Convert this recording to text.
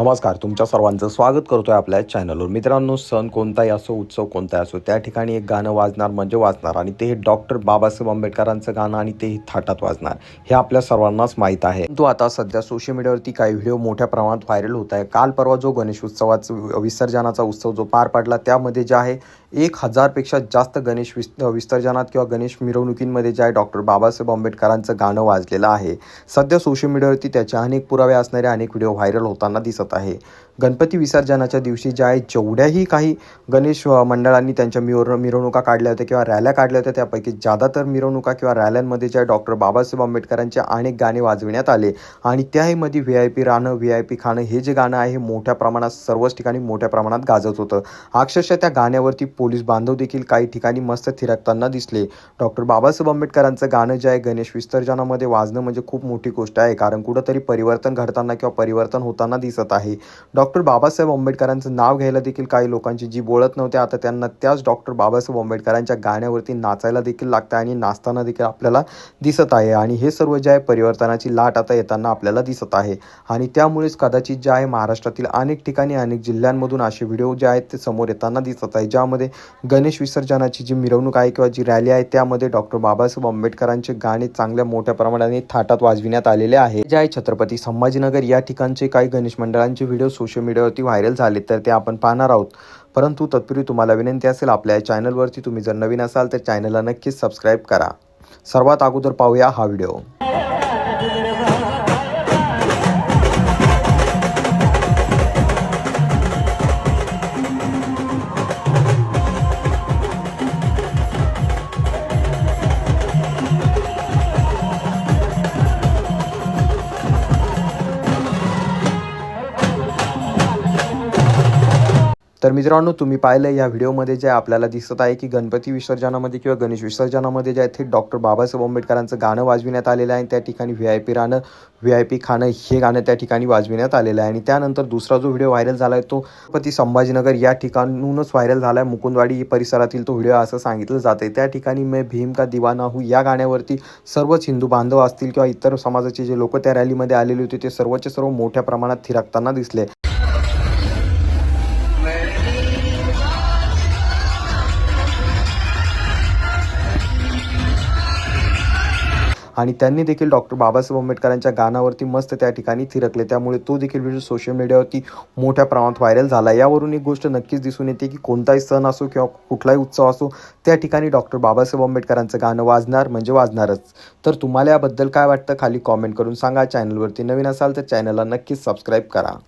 नमस्कार तुमच्या सर्वांचं स्वागत करतोय आपल्या चॅनलवर मित्रांनो सण कोणताही असो उत्सव कोणताही असो त्या ठिकाणी एक गाणं वाजणार म्हणजे वाजणार. आणि ते डॉक्टर बाबासाहेब आंबेडकरांचं गाणं आणि ते थाटात वाजणार. हे आपल्या सर्वांनाच माहीत आहे. तो आता सध्या सोशल मीडियावरती काही व्हिडिओ मोठ्या प्रमाणात व्हायरल होत आहे. काल परवा जो गणेश उत्सवाचा विसर्जनाचा उत्सव जो पार पडला त्यामध्ये जे आहे एक हजारपेक्षा जास्त गणेश विस विसर्जनात किंवा गणेश मिरवणुकींमध्ये जे आहे डॉक्टर बाबासाहेब आंबेडकरांचं गाणं वाजलेलं आहे सध्या सोशल मीडियावरती त्याचे अनेक पुरावे असणारे अनेक व्हिडिओ व्हायरल होताना दिसत आहे. गणपती विसर्जनाच्या दिवशी ज्या आहे जेवढ्याही काही गणेश मंडळांनी त्यांच्या मिर मिरवणुका काढल्या होत्या किंवा रॅल्या काढल्या होत्या त्यापैकी ज्यादातर मिरवणुका किंवा रॅल्यांमध्ये ज्या डॉक्टर बाबासाहेब आंबेडकरांचे अनेक गाणे वाजविण्यात आले आणि त्याहीमध्ये व्ही आय पी राहणं व्ही आय पी खाणं हे जे गाणं आहे मोठ्या प्रमाणात सर्वच ठिकाणी मोठ्या प्रमाणात गाजत होतं. अक्षरशः त्या गाण्यावरती पोलीस बांधव देखील काही ठिकाणी मस्त थिरकताना दिसले. डॉक्टर बाबासाहेब आंबेडकरांचं गाणं जे आहे गणेश विसर्जनामध्ये वाजणं म्हणजे खूप मोठी गोष्ट आहे कारण कुठंतरी परिवर्तन घडताना किंवा परिवर्तन होताना दिसत आहे. डॉक्टर बाबासाहेब आंबेडकरांचं नाव घ्यायला देखील काही लोकांची जी बोलत नव्हते आता त्यांना त्याच डॉक्टर बाबासाहेब आंबेडकरांच्या गाण्यावरती नाचायला देखील लागतं आणि नाचताना देखील आपल्याला दिसत आहे. आणि हे सर्व जे आहे परिवर्तनाची लाट आता येताना आपल्याला दिसत आहे. आणि त्यामुळेच कदाचित जे आहे महाराष्ट्रातील अनेक ठिकाणी अनेक जिल्ह्यांमधून असे व्हिडिओ जे आहेत ते समोर येताना दिसत आहे ज्यामध्ये गणेश विसर्जनाची जी मिरवणूक आहे किंवा जी रॅली आहे त्यामध्ये डॉक्टर बाबासाहेब आंबेडकरांचे गाणे चांगल्या मोठ्या प्रमाणाने थाटात वाजविण्यात आलेले आहे. जे आहे छत्रपती संभाजीनगर. या ठिकाणचे काही गणेश मंडळांचे व्हिडिओ सोशल मीडियावरती व्हायरल झाले तर ते आपण पाहणार आहोत. परंतु तत्पूर्वी तुम्हाला विनंती असेल आपल्या या चॅनलवरती तुम्ही जर नवीन असाल तर चॅनलला नक्कीच सबस्क्राईब करा. सर्वात अगोदर पाहूया हा व्हिडिओ तर मित्रांनो तुम्ही पाहिलं या व्हिडिओमध्ये जे आपल्याला दिसत आहे की गणपती विसर्जनामध्ये किंवा गणेश विसर्जनामध्ये जे आहे ते डॉक्टर बाबासाहेब आंबेडकरांचं गाणं वाजविण्यात आलेलं आहे त्या ठिकाणी व्ही आय पी राहणं व्ही आय पी खाणं हे गाणं त्या ठिकाणी वाजविण्यात आलेलं आहे. आणि त्यानंतर दुसरा जो व्हिडिओ व्हायरल झाला आहे तो पती संभाजीनगर या ठिकाणूनच व्हायरल झाला आहे मुकुंदवाडी परिसरातील तो व्हिडिओ असं सांगितलं जातं आहे त्या ठिकाणी मी भीम का दिवाना हू या गाण्यावरती सर्वच हिंदू बांधव असतील किंवा इतर समाजाचे जे लोक त्या रॅलीमध्ये आलेले होते ते सर्वचे सर्व मोठ्या प्रमाणात थिरकताना दिसले. आणि त्यांनी देखील डॉक्टर बाबासाहेब आंबेडकरांच्या गाण्यावरती मस्त त्या ठिकाणी थिरकले. त्यामुळे तो देखील व्हिडिओ सोशल मीडियावरती मोठ्या प्रमाणात व्हायरल झाला. यावरून एक गोष्ट नक्कीच दिसून येते की कोणताही सण असो किंवा कुठलाही उत्सव असो त्या ठिकाणी डॉक्टर बाबासाहेब आंबेडकरांचं गाणं वाजणार म्हणजे वाजणारच. तर तुम्हाला याबद्दल काय वाटतं खाली कॉमेंट करून सांगा. चॅनलवरती नवीन असाल तर चॅनलला नक्कीच सबस्क्राईब करा.